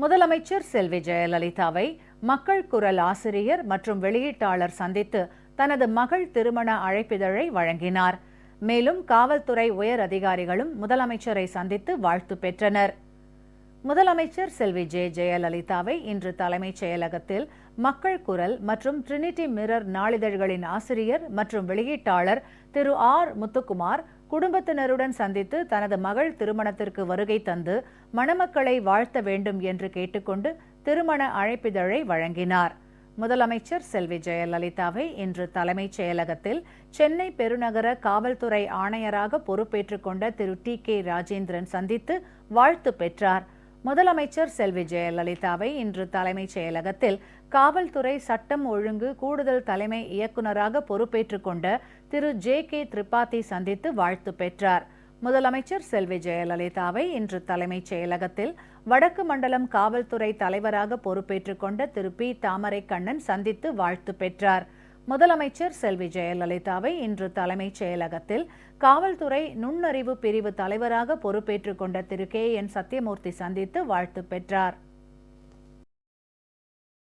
முதலமைச்சர் செல்வி ஜெயலலிதாவை மக்கள் குரல் ஆசிரியர் மற்றும் வெளியீட்டாளர் சந்தித்து தனது மகள் திருமண அழைப்பிதழை வழங்கினார். மேலும் காவல்துறை உயர் அதிகாரிகளும் முதலமைச்சரை சந்தித்து வாழ்த்து பெற்றனர். முதலமைச்சர் செல்வி ஜே ஜெயலலிதாவை இன்று தலைமைச் செயலகத்தில் மக்கள் குரல் மற்றும் ட்ரினிட்டி மிரர் நாளிதழ்களின் ஆசிரியர் மற்றும் வெளியீட்டாளர் திரு ஆர் முத்துக்குமார் குடும்பத்தினருடன் சந்தித்து தனது மகள் திருமணத்திற்கு வருகை தந்து மணமக்களை வாழ்த்த வேண்டும் என்று கேட்டுக்கொண்டு திருமண அழைப்பிதழை வழங்கினார். முதலமைச்சர் செல்வி ஜெயலலிதாவை இன்று தலைமைச் செயலகத்தில் சென்னை பெருநகர காவல்துறை ஆணையராக பொறுப்பேற்றுக் கொண்ட திரு டி கே ராஜேந்திரன் சந்தித்து வாழ்த்து பெற்றார். முதலமைச்சர் செல்வி ஜெயலலிதாவை இன்று தலைமைச் செயலகத்தில் காவல்துறை சட்டம் ஒழுங்கு கூடுதல் தலைமை இயக்குநராக பொறுப்பேற்றுக் கொண்ட திரு ஜே கே திரிபாதி சந்தித்து வாழ்த்து பெற்றார். முதலமைச்சர் செல்வி ஜெயலலிதாவை இன்று தலைமைச் செயலகத்தில் வடக்கு மண்டலம் காவல்துறை தலைவராக பொறுப்பேற்றுக் கொண்ட திரு பி தாமரைக்கண்ணன் சந்தித்து வாழ்த்து பெற்றார். முதலமைச்சர் செல்வி ஜெயலலிதாவை இன்று தலைமைச் செயலகத்தில் காவல்துறை நுண்ணறிவு பிரிவு தலைவராக பொறுப்பேற்றுக் கொண்ட திரு கே என் சத்யமூர்த்தி சந்தித்து வாழ்த்து பெற்றார்.